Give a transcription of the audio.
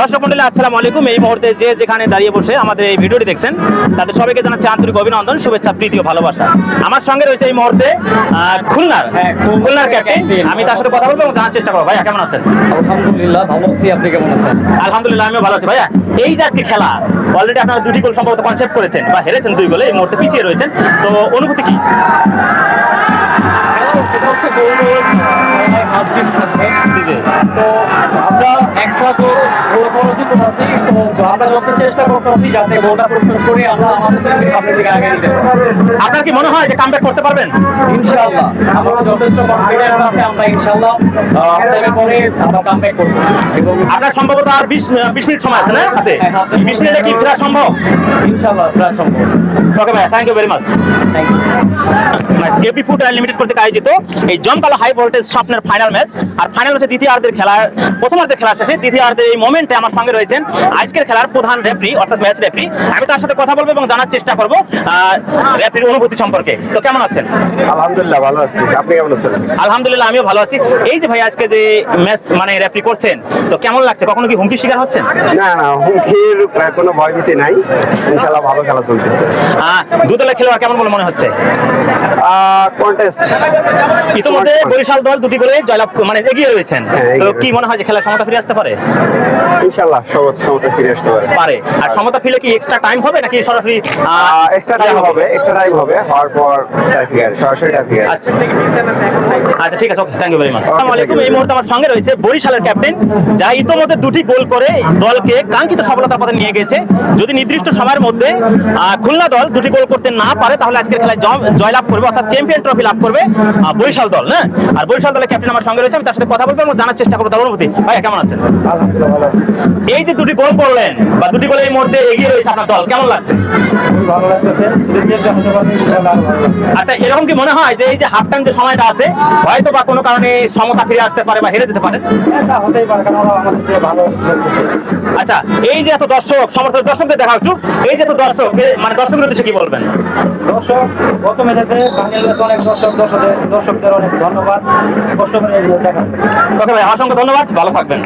দর্শক মন্ডলী আসসালামু আলাইকুম। এই মুহূর্তে যে যেখানে দাঁড়িয়ে বসে আমাদের এই ভিডিওটি দেখছেন তাদের সবাইকে জানাচ্ছি আন্তরিক অভিনন্দন শুভেচ্ছা প্রীতি ও ভালোবাসা। আমার সঙ্গে রয়েছে এই মুহূর্তে খুলনার হ্যাঁ, খুলনার খুলনার ক্যাপ্টেন আমি তার সাথে কথা বলব এবং জানার চেষ্টা করব। ভাইয়া কেমন আছেন? আলহামদুলিল্লাহ ভালো আছি। আপনি কেমন আছেন? আলহামদুলিল্লাহ আমিও ভালো আছি। ভাইয়া এই যে আজকে খেলা অলরেডি আপনারা দুটি গোল সম্ভবত কনসেপ্ট করেছেন বা হেরেছেন দুই গোলে এই মুহূর্তে পিছিয়ে রয়েছেন। তো অনুভূতি কি? সেটা হচ্ছে গোল থাকবে তো তো আমরা যত চেষ্টা করতেছি যাতে গোলটা পরিশোধ করে আমরা আমাদের দিকে আগে নিতে আপনার কি মনে হয় যে কামব্যাক করতে পারবেন? ইনশাআল্লাহ। আমরা যথেষ্ট কনফিডেন্স আছে আমরা ইনশাআল্লাহ টাইমের পরে আমরা কামব্যাক করব। এবং আপনার সম্ভবত আর বিশ বিশ মিনিট সময় আছে না হাতে? হ্যাঁ, হাতে। বিশ মিনিটে কি ফেরা সম্ভব? ইনশাআল্লাহ প্রায় সম্ভব। ওকে ভাই thank you very much thank you AP food limited কর্তৃক আয়োজিত এই জমকালো হাই ভোল্টেজ স্বপ্নের ফাইনাল ম্যাচ আর ফাইনাল হচ্ছে দ্বিতীয়ার্ধের খেলার প্রথমার্ধের খেলা শেষে দ্বিতীয়ার্ধের এই মোমেন্টে আমার সঙ্গে রয়েছেন। আজকের খেলার প্রধান রেফারি অর্থাৎ ম্যাচ রেফারি আমি তার সাথে কথা বলব এবং জানার চেষ্টা করব রেফারির অনুভূতি সম্পর্কে। তো কেমন আছেন? আলহামদুলিল্লাহ ভালো আছি। আপনি কেমন আছেন? আলহামদুলিল্লাহ আমিও ভালো আছি। এই যে ভাই আজকে যে ম্যাচ মানে রেফারি করছেন তো কেমন লাগছে? কখনো কি হুমকি শিকার হচ্ছেন? না না হুমকির কোনো ভয়ভীতি নাই। ইনশাল্লাহ ভালো খেলা চলতেছে। আহ, দুদলের খেলোয়াড় কেমন বলে মনে হচ্ছে? কন্টেস্ট ইতিমধ্যে বরিশাল দল দুটি করে জয়লাভ মানে এগিয়ে রয়েছেন। হ্যাঁ, তো কি মনে হয় যে খেলার সমতা ফিরে আসতে পারে? ইনশাল্লাহ সমত ফিরে আসতে পারে। পারে। আর সমতা ফিরে কি এক্সট্রা টাইম হবে নাকি সরাসরি এক্সট্রা টাইম হবে? এক্সট্রা টাইম হবে হওয়ার পর সরাসরি ট্রাফিক আচ্ছা ঠিক আছে। Okay thank you very much আসসালামু আলাইকুম এই মুহূর্তে আমার সঙ্গে রয়েছে বরিশালের ক্যাপ্টেন যা ইতোমধ্যে দুটি গোল করে দলকে কাঙ্ক্ষিত সফলতার পথে নিয়ে গেছে। যদি নির্দিষ্ট সময়ের মধ্যে খুলনা দল দুটি গোল করতে না পারে তাহলে আজকের খেলায় জয়- জয়লাভ করবে অর্থাৎ চ্যাম্পিয়ন ট্রফি লাভ করবে বরিশাল দল হ্যাঁ আর বরিশাল দলের ক্যাপ্টেন আমার সঙ্গে রয়েছে আমি তার সাথে কথা বলব এবং জানার চেষ্টা করব তার অনুভূতি। ভাইয়া কেমন আছেন? এই যে দুটি গোল করলেন বা দুটি গোলে এই মুহূর্তে এগিয়ে রয়েছে আপনার দল কেমন লাগছে? ভালো লাগতেছে আচ্ছা এরকম কি মনে হয় যে এই যে হাফ টাইম যে সময়টা আছে হয়তো বা কোনো কারণে সমতা ফিরে আসতে পারে বা হেরে যেতে পারে? হতেই পারে কারণ আমাদের ভালো আচ্ছা এই যে এত দর্শক সমর্থক দর্শকদের দেখা একটু। এই যে এত দর্শক মানে দর্শকদের উদ্দেশ্যে কি বলবেন? দর্শক গত ম্যাচে বাংলাদেশ অনেক দর্শক দর্শকদের দর্শকদের অনেক ধন্যবাদ। কষ্ট করে দেখা ওকে ভাই অসংখ্য ধন্যবাদ ভালো থাকবেন।